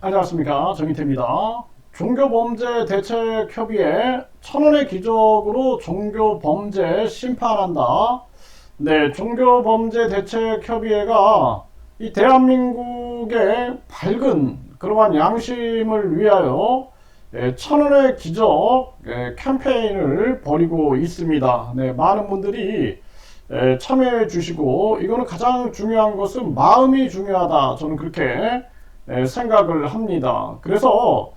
안녕하십니까 정인태입니다. 종교범죄 대책협의회 천원의 기적으로 종교범죄 심판한다. 네, 종교범죄 대책협의회가 이 대한민국의 밝은 그러한 양심을 위하여 예, 천원의 기적 예, 캠페인을 벌이고 있습니다. 네, 많은 분들이 예, 참여해 주시고 이거는 가장 중요한 것은 마음이 중요하다. 저는 그렇게 예, 생각을 합니다. 그래서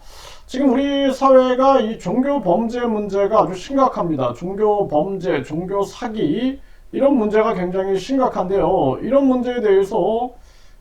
지금 우리 사회가 이 종교 범죄 문제가 아주 심각합니다. 종교 범죄, 종교 사기 이런 문제가 굉장히 심각한데요. 이런 문제에 대해서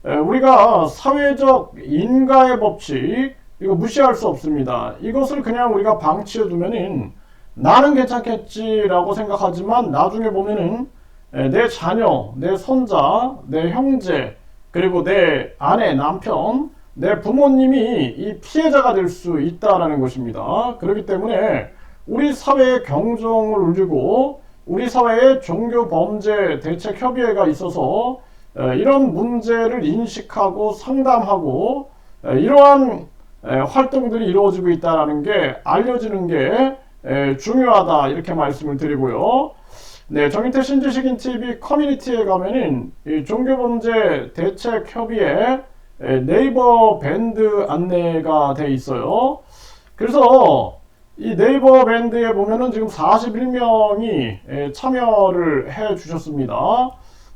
에, 우리가 사회적 인가의 법칙 이거 무시할 수 없습니다. 이것을 그냥 우리가 방치해 두면은 나는 괜찮겠지라고 생각하지만 나중에 보면은 에, 내 자녀, 내 손자, 내 형제 그리고 내 아내, 남편 내 부모님이 이 피해자가 될 수 있다라는 것입니다. 그렇기 때문에 우리 사회의 경종을 울리고 우리 사회에 종교 범죄 대책 협의회가 있어서 에, 이런 문제를 인식하고 상담하고 에, 이러한 에, 활동들이 이루어지고 있다라는 게 알려지는 게 에, 중요하다 이렇게 말씀을 드리고요. 네, 정인태 신지식인 TV 커뮤니티에 가면은 이 종교 범죄 대책 협의회 에, 네이버 밴드 안내가 돼 있어요. 그래서 이 네이버 밴드에 보면은 지금 41명이 참여를 해 주셨습니다.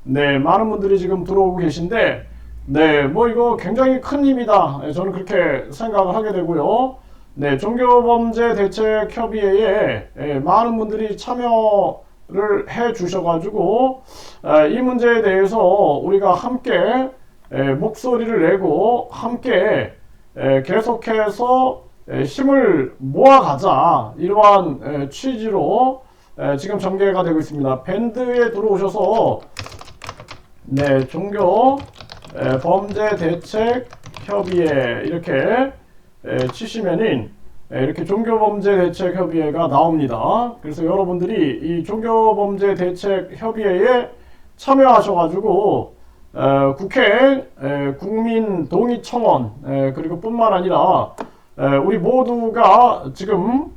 네, 많은 분들이 지금 들어오고 계신데, 네, 뭐 이거 굉장히 큰 힘이다. 예, 저는 그렇게 생각을 하게 되고요. 네, 종교범죄 대책 협의회에 예, 많은 분들이 참여를 해 주셔가지고 아, 이 문제에 대해서 우리가 함께 에, 목소리를 내고 함께 에, 계속해서 에, 힘을 모아가자 이러한 에, 취지로 에, 지금 전개가 되고 있습니다. 밴드에 들어오셔서 네 종교 에, 범죄 대책 협의회 이렇게 에, 치시면은 에, 이렇게 종교범죄 대책 협의회가 나옵니다. 그래서 여러분들이 이 종교범죄 대책 협의회에 참여하셔가지고 에, 국회 에, 국민 동의 청원 에, 그리고 뿐만 아니라 에, 우리 모두가 지금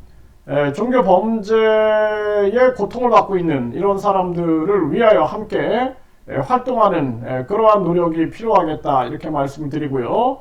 에, 종교 범죄의 고통을 받고 있는 이런 사람들을 위하여 함께 에, 활동하는 에, 그러한 노력이 필요하겠다 이렇게 말씀드리고요.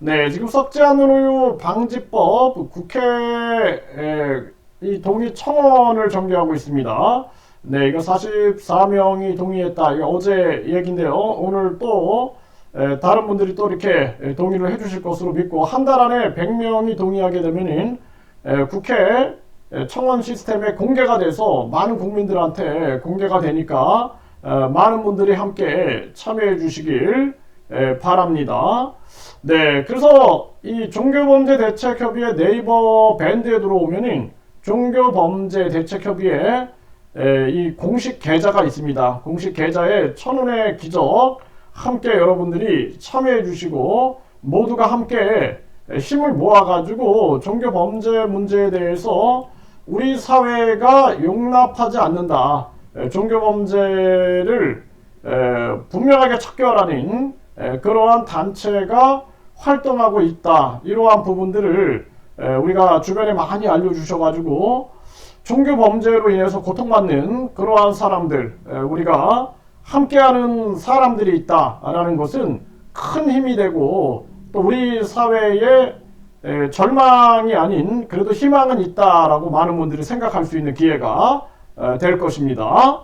네, 지금 우유 방지법 국회 에, 이 동의 청원을 전개하고 있습니다. 네, 이거 44명이 동의했다. 이거 어제 얘기인데요. 오늘 또 에, 다른 분들이 또 이렇게 에, 동의를 해주실 것으로 믿고 한 달 안에 100명이 동의하게 되면은 에, 국회 에, 청원 시스템에 공개가 돼서 많은 국민들한테 공개가 되니까 에, 많은 분들이 함께 참여해 주시길 에, 바랍니다. 네, 그래서 이 종교범죄 대책협의회 네이버 밴드에 들어오면은 종교범죄 대책협의회 에, 이 공식 계좌가 있습니다. 공식 계좌에 천원의 기적 함께 여러분들이 참여해 주시고 모두가 함께 힘을 모아가지고 종교 범죄 문제에 대해서 우리 사회가 용납하지 않는다. 에, 종교 범죄를 에, 분명하게 척결하는 에, 그러한 단체가 활동하고 있다. 이러한 부분들을 에, 우리가 주변에 많이 알려주셔가지고 종교 범죄로 인해서 고통받는 그러한 사람들, 에, 우리가 함께하는 사람들이 있다라는 것은 큰 힘이 되고 또 우리 사회에 에, 절망이 아닌 그래도 희망은 있다라고 많은 분들이 생각할 수 있는 기회가 에, 될 것입니다.